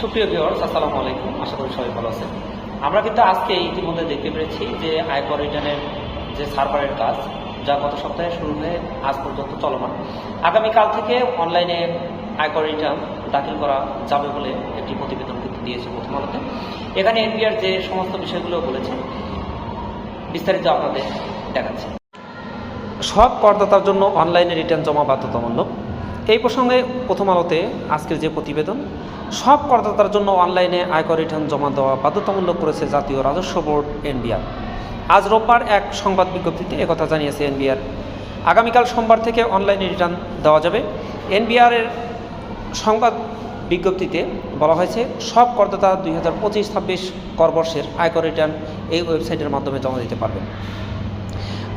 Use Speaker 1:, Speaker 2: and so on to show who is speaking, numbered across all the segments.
Speaker 1: সুপ্রিয় ভিউয়ার্স, আসসালামু আলাইকুম। আশা করি সবাই ভালো আছেন। আমরা কিন্তু আজকে ইতিমধ্যে দেখতে পেরেছি যে আয়কর রিটার্নের যে সার্ভারের কাজ, যা গত সপ্তাহে শুরু হয়ে আজ পর্যন্ত চলমান। আগামীকাল থেকে অনলাইনে আয়কর রিটার্ন দাখিল করা যাবে বলে একটি প্রতিবেদন কিন্তু দিয়েছে প্রথম আলোতে এখানে এনবিআর যে সমস্ত বিষয়গুলো বলেছে, বিস্তারিত আপনাদের দেখাচ্ছি। সব করদাতার জন্য অনলাইনে রিটার্ন জমা বাধ্যতামূলক। এই প্রসঙ্গে প্রথম আলোতে আজকের যে প্রতিবেদন, সব করদাতার জন্য অনলাইনে আয়কর রিটার্ন জমা দেওয়া বাধ্যতামূলক করেছে জাতীয় রাজস্ব বোর্ড, এনবিআর। আজ রোববার এক সংবাদ বিজ্ঞপ্তিতে একথা জানিয়েছে এনবিআর। আগামীকাল সোমবার থেকে অনলাইনে রিটার্ন দেওয়া যাবে। এনবিআরের সংবাদ বিজ্ঞপ্তিতে বলা হয়েছে, সব করদাতা দুই হাজার পঁচিশ ছাব্বিশ করবর্ষের আয়কর রিটার্ন এই ওয়েবসাইটের মাধ্যমে জমা দিতে পারবেন।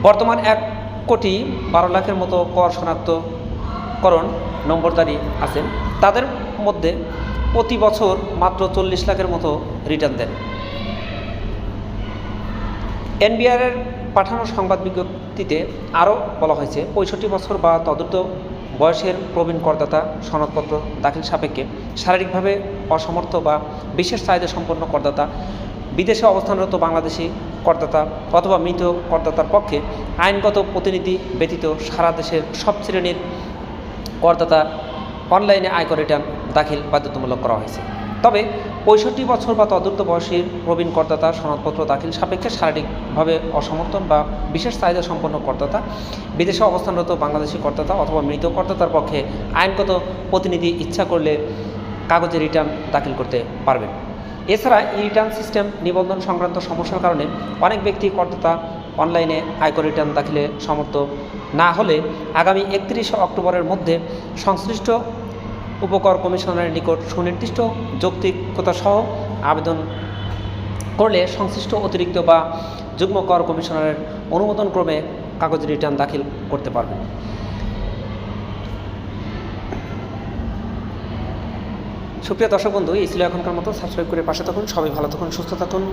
Speaker 1: বর্তমান এক কোটি বারো লাখের মতো কর শনাক্তকরণ নম্বরদারি আছেন তাদের মধ্যে প্রতি বছর মাত্র চল্লিশ লাখের মতো রিটার্ন দেন। এনবিআরের পাঠানো সংবাদ বিজ্ঞপ্তিতে আরও বলা হয়েছে, পঁয়ষট্টি বছর বা তদুর্ধ বয়সের প্রবীণ করদাতা সনদপত্র দাখিল সাপেক্ষে শারীরিকভাবে অসমর্থ বা বিশেষ চাহিদা সম্পন্ন করদাতা, বিদেশে অবস্থানরত বাংলাদেশি করদাতা অথবা মৃত করদাতার পক্ষে আইনগত প্রতিনিধি ব্যতীত সারা দেশের সব শ্রেণির করদাতা অনলাইনে আয়কর রিটার্ন দাখিল বাধ্যতামূলক করা হয়েছে। তবে পঁয়ষট্টি বছর বা তদুর্ধ বয়সীর প্রবীণ করদাতা সনদপত্র দাখিল সাপেক্ষে শারীরিকভাবে অসমর্থন বা বিশেষ চাহিদা সম্পন্ন করদাতা, বিদেশে অবস্থানরত বাংলাদেশি করদাতা অথবা মৃত করদাতার পক্ষে আইনগত প্রতিনিধি ইচ্ছা করলে কাগজে রিটার্ন দাখিল করতে পারবেন। এছাড়া ই রিটার্ন সিস্টেম নিবন্ধন সংক্রান্ত সমস্যার কারণে অনেক ব্যক্তি করদাতা অনলাইনে আয়কর রিটার্ন দাখিলে সমর্থ না হলে আগামী একত্রিশে অক্টোবরের মধ্যে সংশ্লিষ্ট উপকর কমিশনারের নিকট সুনির্দিষ্ট যৌক্তিকতা সহ আবেদন করলে সংশ্লিষ্ট অতিরিক্ত বা যুগ্ম কর কমিশনারের অনুমোদন ক্রমে কাগজ রিটার্ন দাখিল করতে পারবেন। সুপ্রিয় দর্শক বন্ধু, এই ছিল এখনকার মতো। সাবস্ক্রাইব করে পাশে থাকুন। সবাই ভালো থাকুন, সুস্থ থাকুন।